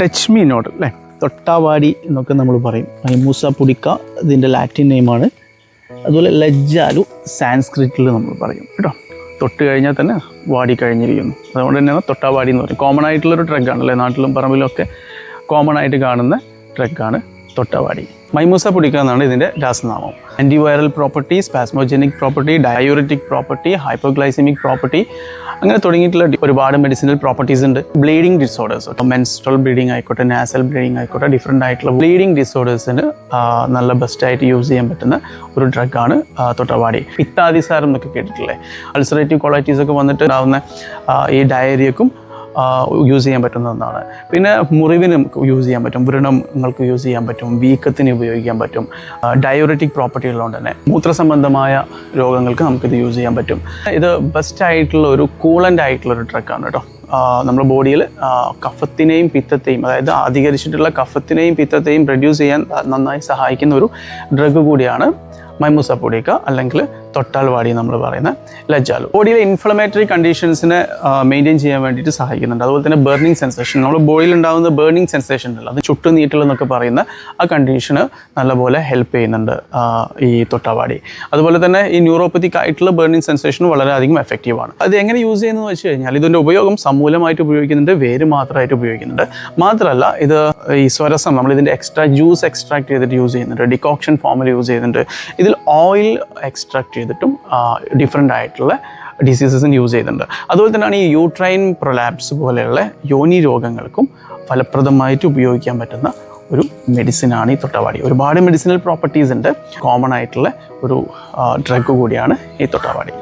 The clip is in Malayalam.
ടച്ച് മീ നോട്ട് അല്ലേ? തൊട്ടാവാടി എന്നൊക്കെ നമ്മൾ പറയും. മൈമൂസ പുടിക്ക ഇതിന്റെ ലാറ്റിൻ നെയിമാണ് അതുപോലെ ലജ്ജാലു സാൻസ്ക്രിറ്റിൽ നമ്മൾ പറയും കേട്ടോ. തൊട്ട് കഴിഞ്ഞാൽ തന്നെ വാടി കഴിഞ്ഞിരിക്കുന്നു. അതുകൊണ്ട് തന്നെയാണ് തൊട്ടാവാടി എന്ന് പറയും കോമൺ ആയിട്ടുള്ളൊരു ഡ്രഗ് അല്ലേ നാട്ടിലും പറമ്പിലും ഒക്കെ കോമൺ ആയിട്ട് കാണുന്ന ട്രക്കാണ് തൊട്ടാവാടി. മൈമൂസ പുടിക്ക എന്നാണ് ഇതിന്റെ രാസനാമം. Antiviral property spasmogenic property diuretic property hypoglycaemic property അങ്ങനെ തുടങ്ങിയിട്ടുള്ള ഒരുപാട് മെഡിസിനൽ പ്രോപ്പർട്ടീസ് ഉണ്ട്. ബ്ലീഡിംഗ് ഡിസോർഡേഴ്സ് മെൻസ്ട്രൽ ബ്ലീഡിംഗ് ആയിക്കോട്ടെ നാസൽ ബ്ലീഡിംഗ് ആയിക്കോട്ടെ ഡിഫറെന്റ് ആയിട്ടുള്ള ബ്ലീഡിംഗ് ഡിസോർഡേഴ്സിന് നല്ല ബെസ്റ്റായിട്ട് യൂസ് ചെയ്യാൻ പറ്റുന്ന ഒരു ഡ്രഗാണ് തൊട്ടവാടി. പിത്താതിസാരം എന്നൊക്കെ കേട്ടിട്ടില്ലേ? അൾസറേറ്റീവ് ക്വാളിറ്റീസ് ഒക്കെ വന്നിട്ട് ഉണ്ടാകുന്ന ഈ ഡയറിയക്കും യൂസ് ചെയ്യാൻ പറ്റുന്ന ഒന്നാണ്. പിന്നെ മുറിവിനും യൂസ് ചെയ്യാൻ പറ്റും വ്രണങ്ങൾക്ക് യൂസ് ചെയ്യാൻ പറ്റും വീക്കത്തിന് ഉപയോഗിക്കാൻ പറ്റും ഡയോറിറ്റിക് പ്രോപ്പർട്ടി ഉള്ളതുകൊണ്ട് തന്നെ മൂത്രസംബന്ധമായ രോഗങ്ങൾക്ക് നമുക്കിത് യൂസ് ചെയ്യാൻ പറ്റും. ഇത് ബെസ്റ്റ് ആയിട്ടുള്ള ഒരു കൂളന്റ് ആയിട്ടുള്ള ഒരു ട്രക്കാണ് കേട്ടോ. നമ്മുടെ ബോഡിയിൽ കഫത്തിനെയും പിത്തത്തെയും അതായത് അധികരിച്ചിട്ടുള്ള കഫത്തിനെയും പിത്തത്തെയും റെഡ്യൂസ് ചെയ്യാൻ നന്നായി സഹായിക്കുന്ന ഒരു ഡ്രഗ് കൂടിയാണ് മൈമൂസ പൊടിക്ക അല്ലെങ്കിൽ തൊട്ടാൽ വാടി നമ്മൾ പറയുന്ന ലജ്ജാലു. ബോഡിയിലെ ഇൻഫ്ലമേറ്ററി കണ്ടീഷൻസിനെ മെയിന്റെയിൻ ചെയ്യാൻ വേണ്ടിയിട്ട് സഹായിക്കുന്നുണ്ട്. അതുപോലെ തന്നെ ബേർണിംഗ് സെൻസേഷൻ നമ്മൾ ബോഡിയിൽ ഉണ്ടാകുന്ന ബേർണിംഗ് സെൻസേഷൻ ഉണ്ടല്ലോ അത് ചുട്ടു നീട്ടൽ എന്നൊക്കെ പറയുന്ന ആ കണ്ടീഷന് നല്ലപോലെ ഹെൽപ്പ് ചെയ്യുന്നുണ്ട് ഈ തൊട്ടാവാടി. അതുപോലെ തന്നെ ഈ ന്യൂറോപ്പത്തിക് ആയിട്ടുള്ള ബേർണിംഗ് സെൻസേഷൻ വളരെയധികം എഫക്റ്റീവ് ആണ്. അത് എങ്ങനെ യൂസ് ചെയ്യുന്നതെന്ന് വെച്ച് കഴിഞ്ഞാൽ ഇതിന്റെ ഉപയോഗം സമൂലമായിട്ട് ഉപയോഗിക്കുന്നുണ്ട് വേര് മാത്രമായിട്ട് ഉപയോഗിക്കുന്നുണ്ട്. മാത്രമല്ല ഇത് ഈ സ്വരസം നമ്മൾ ഇതിന്റെ എക്സ്ട്രാ ജ്യൂസ് എക്സ്ട്രാക്ട് ചെയ്തിട്ട് യൂസ് ചെയ്യുന്നുണ്ട് ഡിക്കോക്ഷൻ ഫോമിൽ യൂസ് ചെയ്യുന്നുണ്ട്. ഇതിൽ ഓയിൽ എക്സ്ട്രാക്ട് ചെയ്തിട്ടും ഡിഫറെന്റ് ആയിട്ടുള്ള ഡിസീസസിന് യൂസ് ചെയ്തിട്ടുണ്ട് അതുപോലെ തന്നെയാണ് ഈ യൂട്രൈൻ പ്രൊലാപ്സ് പോലെയുള്ള യോനി രോഗങ്ങൾക്കും ഫലപ്രദമായിട്ട് ഉപയോഗിക്കാൻ പറ്റുന്ന ഒരു മെഡിസിനാണ് ഈ തൊട്ടവാടി. ഒരുപാട് മെഡിസിനൽ പ്രോപ്പർട്ടീസ് ഉണ്ട്. കോമൺ ആയിട്ടുള്ള ഒരു ഡ്രഗ് കൂടിയാണ് ഈ തൊട്ടാവാടി.